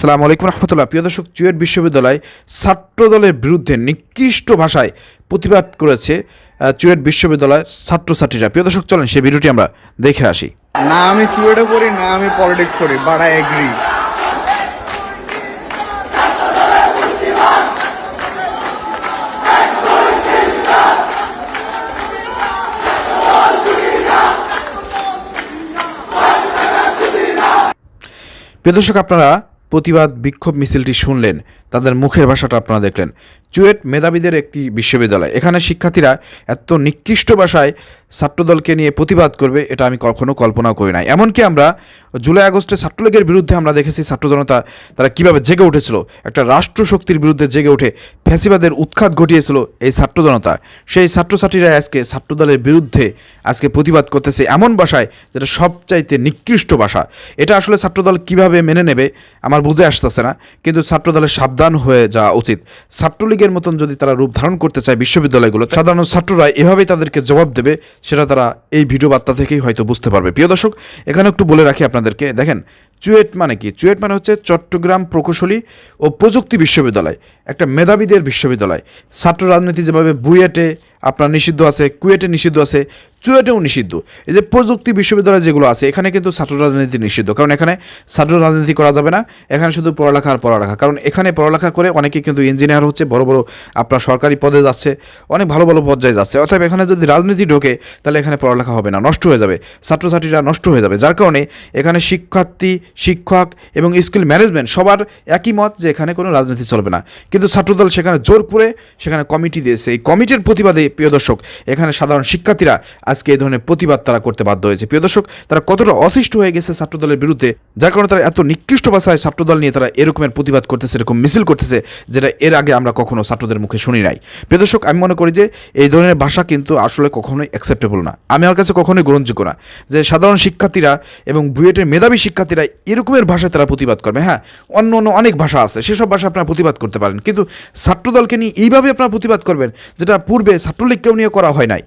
আসসালামু আলাইকুম রহমতুল্লাহ। প্রিয় দর্শক চুয়েট বিশ্ববিদ্যালয় ছাত্রদলের বিরুদ্ধে নিকৃষ্ট ভাষায় প্রতিবাদ করেছে চুয়েট বিশ্ববিদ্যালয়ের ছাত্রছাত্রীরা। প্রিয় দর্শক চলেন সেই ভিডিওটি আমরা দেখে আসি। না আমি চুয়েটে পড়ি না আমি পলিটিক্স করি বাট আই এগ্রি প্রিয় দর্শক আপনারা প্রতিবাদ বিক্ষোভ মিছিলটি শুনলেন তাদের মুখের ভাষাটা আপনারা দেখলেন। চুয়েট মেধাবীদের একটি বিশ্ববিদ্যালয়। এখানে শিক্ষার্থীরা এত নিকৃষ্ট ভাষায় ছাত্রদলকে নিয়ে প্রতিবাদ করবে, এটা আমি কখনো কল্পনাও করি নাই। এমনকি আমরা জুলাই আগস্টে ছাত্রলীগের বিরুদ্ধে আমরা দেখেছি ছাত্র জনতা তারা কীভাবে জেগে উঠেছিল। একটা রাষ্ট্রশক্তির বিরুদ্ধে জেগে উঠে ফ্যাসিবাদের উৎখাত ঘটিয়েছিল এই ছাত্র জনতা। সেই ছাত্রছাত্রীরা আজকে ছাত্রদলের বিরুদ্ধে আজকে প্রতিবাদ করতেছে এমন ভাষায় যেটা সবচাইতে নিকৃষ্ট ভাষা এটা আসলে ছাত্রদল কীভাবে মেনে নেবে, আমার বুঝে আসতেছে না, কিন্তু ছাত্রদলের সাবধান হয়ে যাওয়া উচিত। ছাত্রলীগের মতন যদি তারা রূপ ধারণ করতে চায় বিশ্ববিদ্যালয়গুলো সাধারণ ছাত্ররা এভাবেই তাদেরকে জবাব দেবে সেটা তারা এই ভিডিও বার্তা থেকেই হয়তো বুঝতে পারবে। প্রিয় দর্শক এখানে একটু বলে রাখি আপনাদেরকে দেখেন চুয়েট মানে কি? চুয়েট মানে হচ্ছে চট্টগ্রাম প্রকৌশলী ও প্রযুক্তি বিশ্ববিদ্যালয় একটা মেধাবীদের বিশ্ববিদ্যালয়। ছাত্র রাজনীতি যেভাবে বুয়েটে আপনার নিষিদ্ধ আছে, কুয়েটে নিষিদ্ধ আছে, চুয়েটেও নিষিদ্ধ। এই যে প্রযুক্তি বিশ্ববিদ্যালয় যেগুলো আছে, এখানে কিন্তু ছাত্র রাজনীতি নিষিদ্ধ। কারণ এখানে ছাত্র রাজনীতি করা যাবে না, এখানে শুধু পড়ালেখা আর পড়ালেখা। কারণ এখানে পড়ালেখা করে অনেকে কিন্তু ইঞ্জিনিয়ার হচ্ছে, বড় বড় আপনার সরকারি পদে যাচ্ছে, অনেক ভালো ভালো পর্যায়ে যাচ্ছে। অর্থাৎ এখানে যদি রাজনীতি ঢোকে, তাহলে এখানে পড়ালেখা হবে না, নষ্ট হয়ে যাবে। ছাত্রছাত্রীরা নষ্ট হয়ে যাবে। যার কারণে এখানে শিক্ষার্থী, শিক্ষক এবং স্কুল ম্যানেজমেন্ট সবার একই মত যে এখানে কোনো রাজনীতি চলবে না। কিন্তু ছাত্রদল সেখানে জোর করে সেখানে কমিটি দিয়েছে। এই কমিটির প্রতিবাদে প্রিয় দর্শক, এখানে সাধারণ শিক্ষার্থীরা আজকে এই ধরনের প্রতিবাদ তারা করতে বাধ্য হয়েছে। প্রিয় দর্শক, তারা কতটা অসিষ্ট হয়ে গেছে ছাত্রদলের বিরুদ্ধে, যার কারণে তারা এত নিকৃষ্ট ভাষায় ছাত্রদল নিয়ে তারা এরকমের প্রতিবাদ করতেছে, এরকম মিছিল করতেছে, যেটা এর আগে আমরা কখনো ছাত্রদের মুখে শুনি নাই। প্রিয় দর্শক, আমি মনে করি যে এই ধরনের ভাষা কিন্তু আসলে কখনোই অ্যাকসেপ্টেবল না। আমি আমার কাছে কখনোই গ্রহণযোগ্য না যে সাধারণ শিক্ষার্থীরা এবং বুয়েটের মেধাবী শিক্ষার্থীরা এরকমের ভাষায় তারা প্রতিবাদ করবে। হ্যাঁ অন্য অন্য অনেক ভাষা আছে, সেসব ভাষা আপনারা প্রতিবাদ করতে পারেন। কিন্তু ছাত্রদলকে নিয়ে এইভাবে আপনারা প্রতিবাদ করবেন, যেটা পূর্বে ছাত্রলীগকেও নিয়ে করা হয় নাই।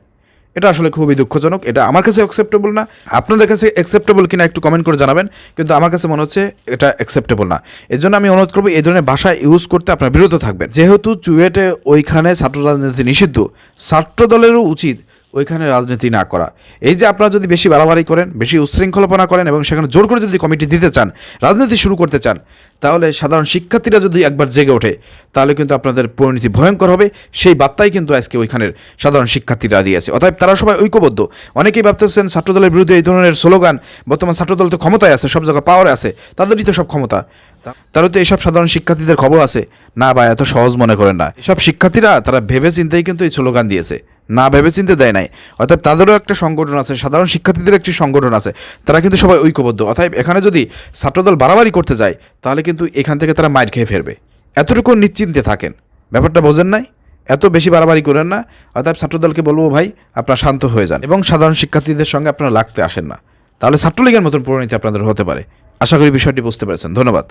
এটা আসলে খুবই দুঃখজনক, এটা আমার কাছে অ্যাকসেপ্টেবল না। আপনাদের কাছে অ্যাকসেপ্টেবল কিনা একটু কমেন্ট করে জানাবেন, কিন্তু আমার কাছে মনে হচ্ছে এটা অ্যাকসেপ্টেবল না। এর জন্য আমি অনুরোধ করব, এই ধরনের ভাষা ইউজ করতে আপনার বিরত থাকবেন। যেহেতু চুয়েটে ওইখানে ছাত্র রাজনীতি নিষিদ্ধ ছাত্র দলেরও উচিত ওইখানে রাজনীতি না করা। এই যে আপনারা যদি বেশি বাড়াবাড়ি করেন, বেশি উচ্ছৃঙ্খলপনা করেন এবং সেখানে জোর করে যদি কমিটি দিতে চান, রাজনীতি শুরু করতে চান, তাহলে সাধারণ শিক্ষার্থীরা যদি একবার জেগে ওঠে, তাহলে কিন্তু আপনাদের পরিণতি ভয়ঙ্কর হবে। সেই বার্তাই কিন্তু আজকে ওইখানের সাধারণ শিক্ষার্থীরা দিয়েছে। অতএব তারা সবাই ঐক্যবদ্ধ। অনেকেই ভাবতেছেন ছাত্রদলের বিরুদ্ধে এই ধরনের স্লোগান, বর্তমান ছাত্রদল তো ক্ষমতায় আছে, সব জায়গায় পাওয়ারে আছে, তাদেরই তো সব ক্ষমতা। তাহলে তো এইসব সাধারণ শিক্ষার্থীদের খবর আছে। না বা এত সহজ মনে করেন না। এসব শিক্ষার্থীরা, তারা ভেবে চিন্তেই কিন্তু এই স্লোগান দিয়েছে। না ভেবে চিন্তে দেয় নাই। অর্থাৎ তাদেরও একটা সংগঠন আছে, সাধারণ শিক্ষার্থীদের একটি সংগঠন আছে, তারা কিন্তু সবাই ঐক্যবদ্ধ। অর্থাৎ এখানে যদি ছাত্রদল বাড়াবাড়ি করতে যায়, তাহলে কিন্তু এখান থেকে তারা মাইর খেয়ে ফেরবে। এতটুকু নিশ্চিন্তে থাকেন। ব্যাপারটা বোঝেন নাই? এত বেশি বাড়াবাড়ি করেন না। অর্থাৎ ছাত্রদলকে বলব, ভাই, আপনারা শান্ত হয়ে যান। এবং সাধারণ শিক্ষার্থীদের সঙ্গে আপনারা লাগতে আসেন না। তাহলে ছাত্রলীগের মতন পরিণতি আপনাদের হতে পারে। আশা করি বিষয়টি বুঝতে পেরেছেন। ধন্যবাদ।